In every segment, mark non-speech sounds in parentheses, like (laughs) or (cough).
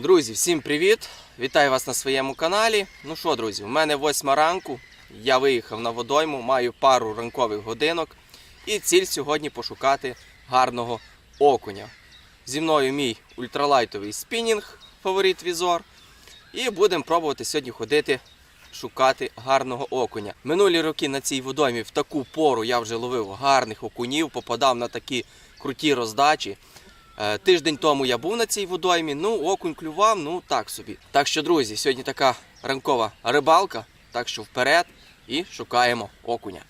Друзі, всім привіт! Вітаю вас на своєму каналі. Ну що, друзі, у мене восьма ранку. Я виїхав на водойму, маю пару ранкових годинок. І ціль сьогодні пошукати гарного окуня. Зі мною мій ультралайтовий спінінг, фаворит Візор. І будемо пробувати сьогодні ходити, шукати гарного окуня. Минулі роки на цій водоймі в таку пору я вже ловив гарних окунів, попадав на такі круті роздачі. Е, Тиждень тому я був на цій водоймі, ну окунь клював, ну так собі. Так що, друзі, сьогодні така ранкова рибалка, так що вперед і шукаємо окуня.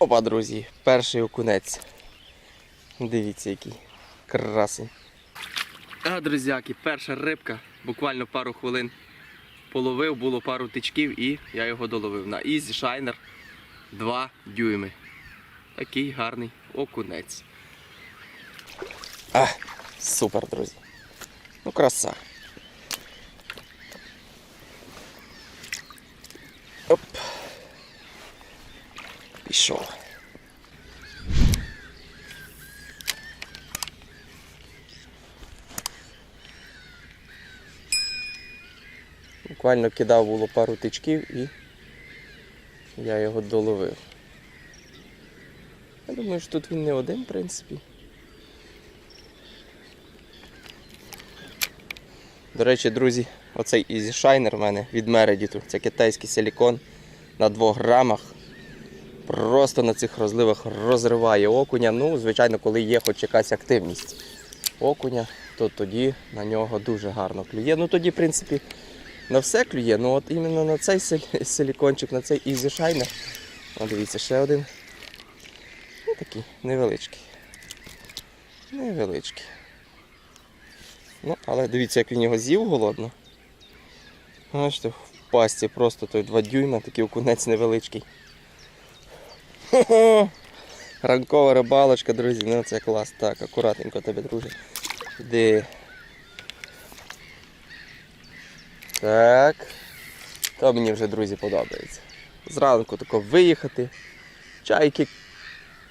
Опа, друзі, перший окунець. Дивіться, який красень. А, друзяки, перша рибка, буквально пару хвилин половив, було пару тичків і я його доловив на Easy Shiner 2 дюйми. Такий гарний окунець. А, супер, друзі. Ну, краса. Пішов. Буквально кидав було пару тичків і я його доловив. Я думаю, що тут він не один, в принципі. До речі, друзі, оцей Shiner в мене від Meredith. Це китайський силікон на 2 грамах. Просто на цих розливах розриває окуня. Ну, звичайно, коли є хоч якась активність окуня, то тоді на нього дуже гарно клює. Ну тоді, в принципі, на все клює. Ну от іменно на цей силікончик, на цей Shiner. О, дивіться, ще один. Ну, такий невеличкий. Невеличкий. Ну, але дивіться, як він його з'їв голодно. Бачите, в пасті просто той 2 дюйма, такий окунець невеличкий. Хо-хо! (laughs) Ранкова рибалочка, друзі, ну це клас. Так, акуратненько тебе, друже. Іди. Так. То мені вже, друзі, подобається. Зранку тако виїхати, чайки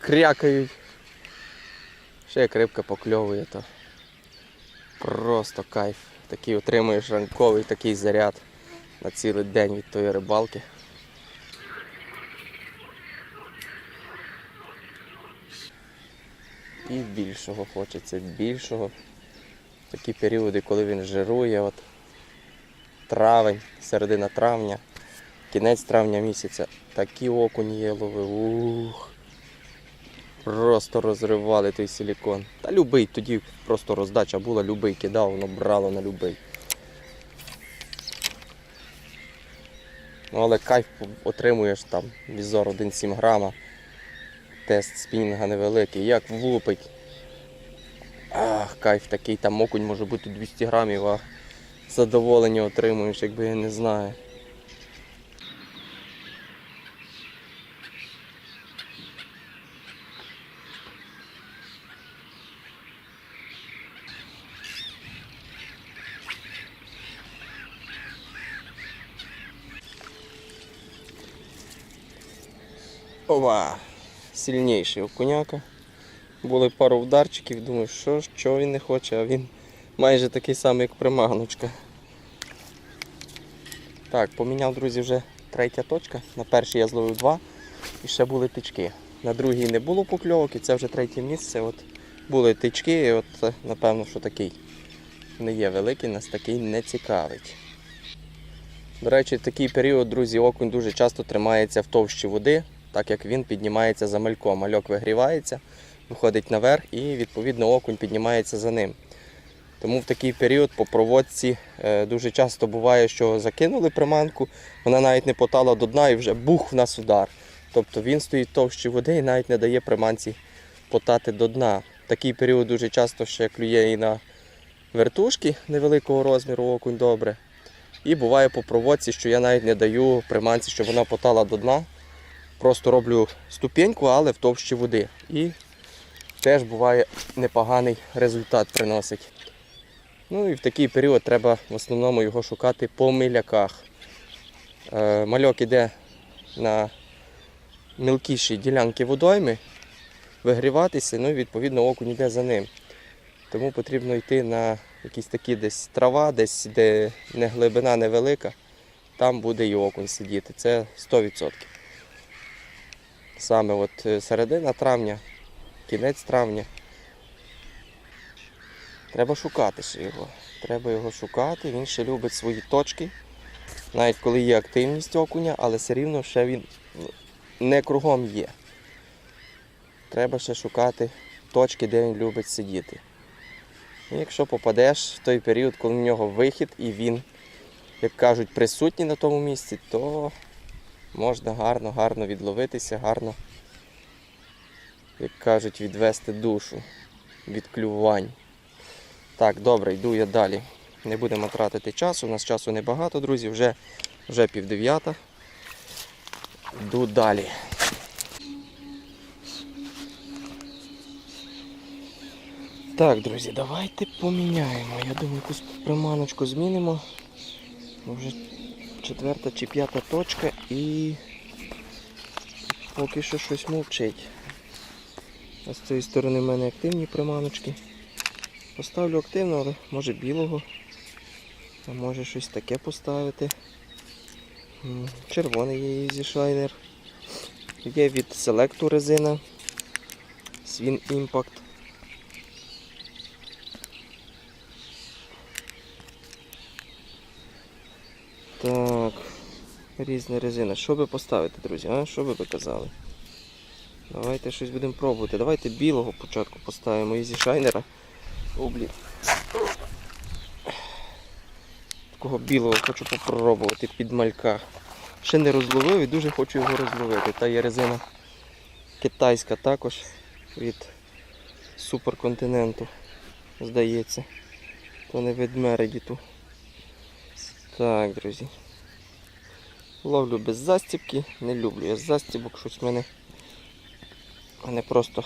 крякають. Ще як рибка покльовує, то просто кайф. Такий отримуєш ранковий такий заряд на цілий день від тої рибалки. І більшого хочеться, більшого. Такі періоди, коли він жирує, от травень, середина травня, кінець травня місяця. Такі окуні я ловив. Ух. Просто розривали той силікон. Та любий, тоді просто роздача була, любий кидав, воно брало на любий. Ну, але кайф отримуєш там візор 1,7 грама. Тест спінінга невеликий, як влупить. Ах, кайф такий, там окунь може бути 200 грамів, а задоволення отримуєш, якби я не знаю. Ова! Сильніший окуняка. Були пару ударчиків, думаю, що ж, він не хоче, а він майже такий самий, як примагнучка. Так, поміняв, друзі, вже третя точка. На першій я зловив два і ще були тички. На другій не було покльовок і це вже третє місце. От були тички, і от напевно, що такий не є великий, нас такий не цікавить. До речі, в такий період, друзі, окунь дуже часто тримається в товщі води, так як він піднімається за мальком. Мальок вигрівається, виходить наверх і відповідно окунь піднімається за ним. Тому в такий період по проводці е, дуже часто буває, що закинули приманку, вона навіть не потала до дна і вже бух в нас удар. Тобто він стоїть товщі води і навіть не дає приманці потати до дна. Такий період дуже часто ще клює і на вертушки невеликого розміру окунь добре. І буває по проводці, що я навіть не даю приманці, щоб вона потала до дна. Просто роблю ступеньку, але в товщі води. І теж буває непоганий результат приносить. Ну і в такий період треба в основному його шукати по миляках. Е, Мальок іде на мілкіші ділянки водойми, вигріватися, ну і відповідно окунь йде за ним. Тому потрібно йти на якісь такі десь трава, десь де не глибина невелика, там буде і окунь сидіти. Це 100%. Саме от е, середина травня, кінець травня. Треба шукати ще його. Треба його шукати, він ще любить свої точки. Навіть коли є активність окуня, але все рівно ще він ну, не кругом є. Треба ще шукати точки, де він любить сидіти. І якщо попадеш в той період, коли в нього вихід і він, як кажуть, присутній на тому місці, то можна гарно, гарно відловитися, гарно, як кажуть, відвести душу від клювань. Так, добре, йду я далі. Не будемо тратити часу, у нас часу небагато, друзі, вже, вже півдев'ята. Йду далі. Так, друзі, давайте поміняємо. Я думаю, якусь приманочку змінимо. Вже четверта чи п'ята точка і поки що щось мовчить. А з цієї сторони в мене активні приманочки. Поставлю активно, але може білого. А може щось таке поставити. Червоний є Easy Shiner. Є від Selectu резина. Swin Impact. Так, різна резина. Що би поставити, друзі? А? Що би ви казали? Давайте щось будемо пробувати. Давайте білого початку поставимо Easy Shiner. О, блін. Такого білого хочу попробувати під малька. Ще не розловив і дуже хочу його розловити. Та є резина китайська також від суперконтиненту, здається. То не від Мередіту. Так, друзі. Ловлю без застібки, не люблю я застібок, щось в мене не просто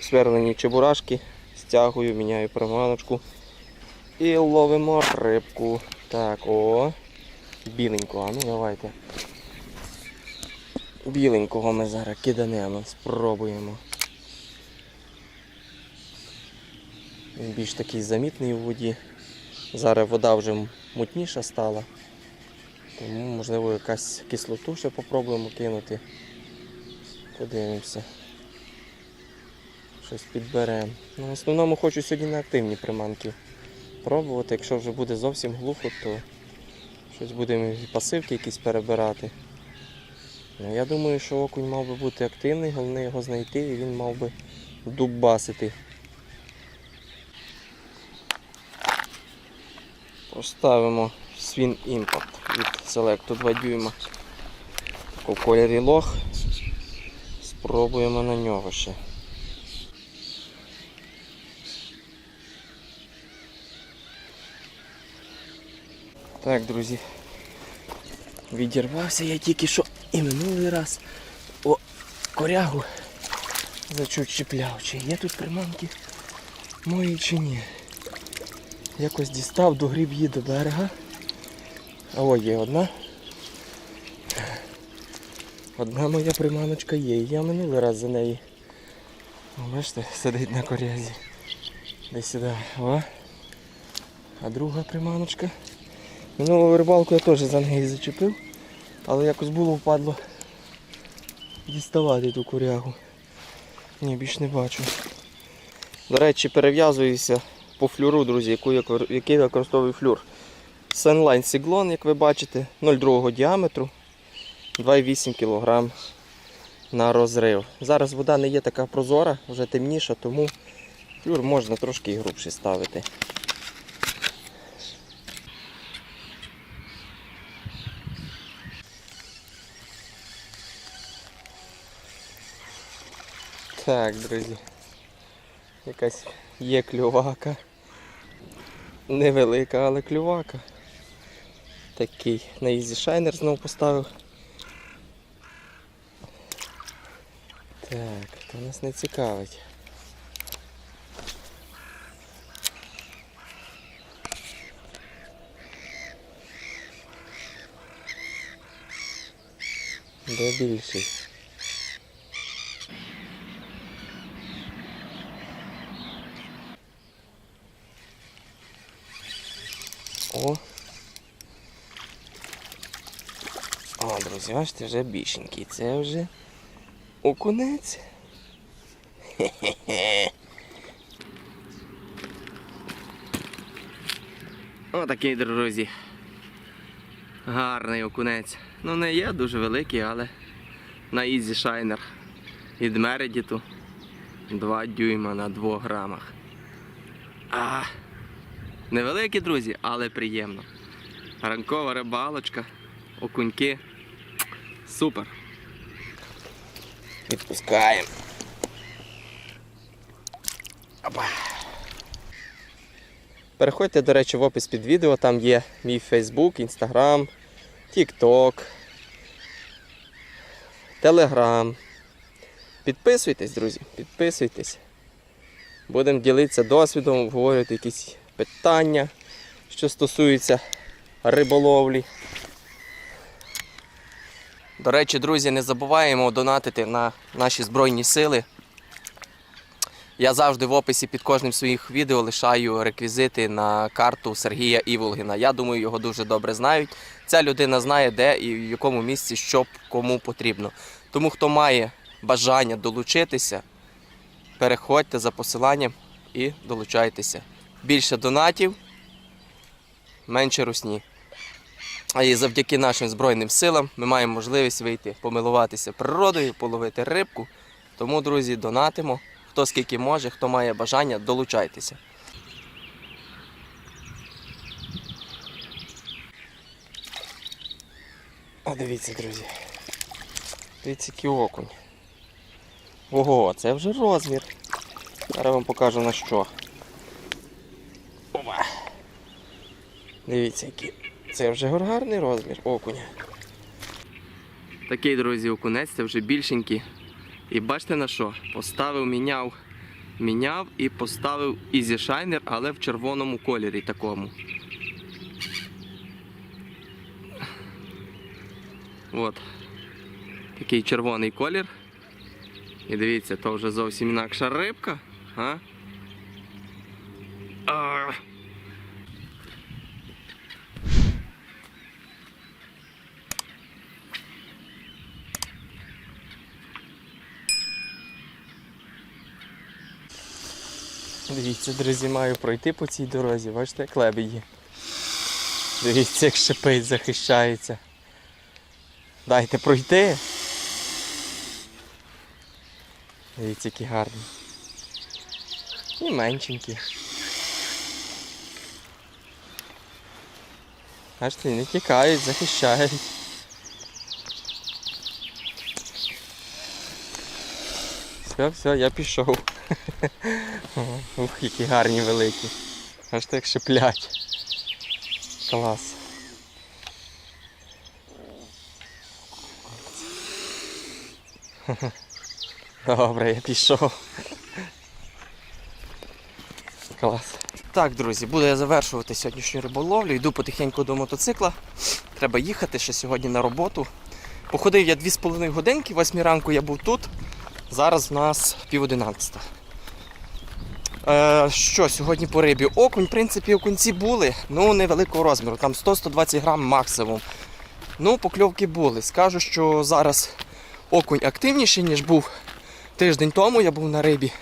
сверлені чебурашки, стягую, міняю приманочку і ловимо рибку. Так, о, біленького, ну давайте. Біленького ми зараз киданемо, спробуємо. Він більш такий замітний у воді. Зараз вода вже мутніша стала. Тому можливо якась кислоту ще попробуємо кинути. Подивимося. Щось підберемо. Ну, в основному хочу сьогодні на активні приманки пробувати. Якщо вже буде зовсім глухо, то щось будемо і пасивки якісь перебирати. Ну, я думаю, що окунь мав би бути активний, головне його знайти і він мав би дубасити. Поставимо Swin Impact від Selecto 2 дюйма. У кольорі лох. Спробуємо на нього ще. Так, друзі. Відірвався я тільки що і минулий раз. О, корягу зачуть чіпляв. Чи є тут приманки мої чи ні. Якось дістав, догріб її до берега. А о, є одна. Одна моя приманочка є. Я минулий раз за неї. Бачите, сидить на корязі. Десь сюди. О. А друга приманочка. Минулу рибалку я теж за неї зачепив, але якось було впадло діставати ту корягу. Ні, більш не бачу. До речі, перев'язуюся по флюру, друзі, який я використовую флюр. Sunline Сіглон, як ви бачите, 0,2 діаметру, 2,8 кг на розрив. Зараз вода не є така прозора, вже темніша, тому флюр можна трошки і грубший ставити. Так, друзі. Якась є клювака невелика, але клювака. Такий на Ізі Шайнер знову поставив. Так, то нас не цікавить. Де більший? О, бачите, вже більшенький. Це вже окунець. Хе-хе-хе. (laughs) Отакий, друзі. Гарний окунець. Ну не є дуже великий, але на Easy Shiner від Мередіту 2 дюйма на 2 грамах. А, невеликі, друзі, але приємно. Ранкова рибалочка, окуньки. Супер. Відпускаємо. Опа. Переходьте, до речі, в опис під відео, там є мій Facebook, Instagram, TikTok, Telegram. Підписуйтесь, друзі, підписуйтесь. Будемо ділитися досвідом, обговорювати якісь питання, що стосуються риболовлі. До речі, друзі, не забуваємо донатити на наші Збройні сили. Я завжди в описі під кожним своїх відео лишаю реквізити на карту Сергія Іволгіна. Я думаю, його дуже добре знають. Ця людина знає, де і в якому місці що кому потрібно. Тому хто має бажання долучитися, переходьте за посиланням і долучайтеся. Більше донатів, менше русні. А і завдяки нашим Збройним силам ми маємо можливість вийти помилуватися природою, половити рибку. Тому, друзі, донатимо. Хто скільки може, хто має бажання, долучайтеся. О, дивіться, друзі. Дивіться, який окунь. Ого, це вже розмір. Зараз вам покажу на що. Опа. Дивіться, який. Це вже гарний розмір окуня. Такий, друзі, окунець, це вже більшенький. І бачите на що? Поставив, міняв, міняв і поставив Easy Shiner, але в червоному кольорі такому. От. Такий червоний колір. І дивіться, то вже зовсім інакша рибка. А? Дивіться, друзі, маю пройти по цій дорозі. Бачите, як лебеді. Дивіться, як шипить, захищається. Дайте пройти. Дивіться, які гарні. І меншенькі. Бачите, не тікають, захищають. Все, все, я пішов. Ух, які гарні великі. Аж так шиплять. Клас. Добре, я пішов. Клас. Так, друзі, буду я завершувати сьогоднішню риболовлю. Йду потихеньку до мотоцикла. Треба їхати ще сьогодні на роботу. Походив я 2,5 годинки, 8 ранку я був тут. Зараз в нас пів одинадцята. Е, що, сьогодні по рибі? Окунь, в принципі, окунці були, ну невеликого розміру, там 100-120 грам максимум. Ну, покльовки були. Скажу, що зараз окунь активніший, ніж був тиждень тому, я був на рибі.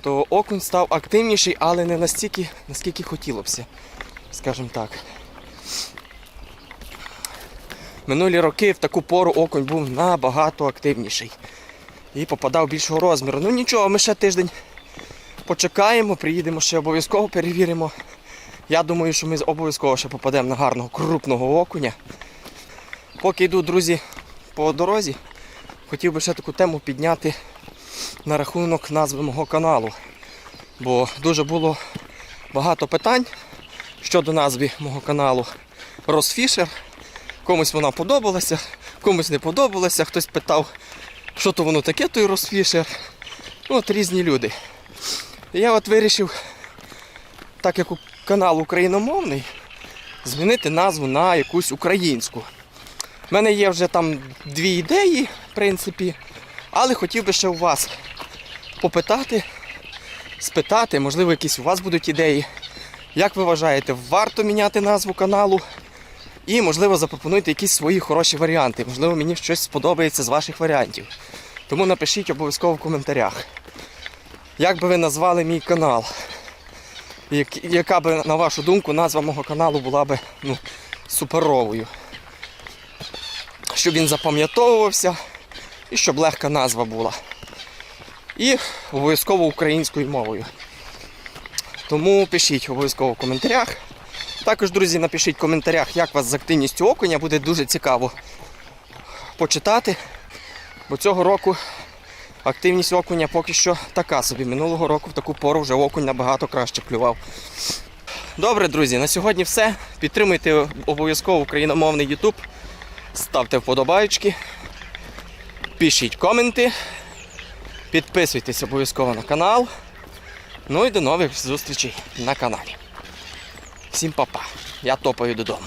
То окунь став активніший, але не настільки, наскільки хотілося скажімо так. Минулі роки в таку пору окунь був набагато активніший і попадав більшого розміру. Ну нічого, ми ще тиждень почекаємо, приїдемо ще обов'язково перевіримо. Я думаю, що ми обов'язково ще попадемо на гарного крупного окуня. Поки йду, друзі, по дорозі, хотів би ще таку тему підняти на рахунок назви мого каналу. Бо дуже було багато питань щодо назви мого каналу Росфішер. Комусь вона подобалася, комусь не подобалася, хтось питав, що то воно таке, той розфішер. Ну, от різні люди. Я от вирішив, так як канал україномовний, змінити назву на якусь українську. У мене є вже там дві ідеї, в принципі, але хотів би ще у вас попитати, спитати, можливо, якісь у вас будуть ідеї. Як ви вважаєте, варто міняти назву каналу? І, можливо, запропонуйте якісь свої хороші варіанти. Можливо, мені щось сподобається з ваших варіантів. Тому напишіть обов'язково в коментарях. Як би ви назвали мій канал? Як- Яка би, на вашу думку, назва мого каналу була би ну, суперовою? Щоб він запам'ятовувався і щоб легка назва була. І обов'язково українською мовою. Тому пишіть обов'язково в коментарях. Також, друзі, напишіть в коментарях, як вас з активністю окуня, буде дуже цікаво почитати. Бо цього року активність окуня поки що така собі. Минулого року в таку пору вже окунь набагато краще клював. Добре, друзі, на сьогодні все. Підтримуйте обов'язково україномовний YouTube. Ставте вподобайки, пишіть коменти, підписуйтесь обов'язково на канал. Ну і до нових зустрічей на каналі. Всім па-па. Я топаю додому.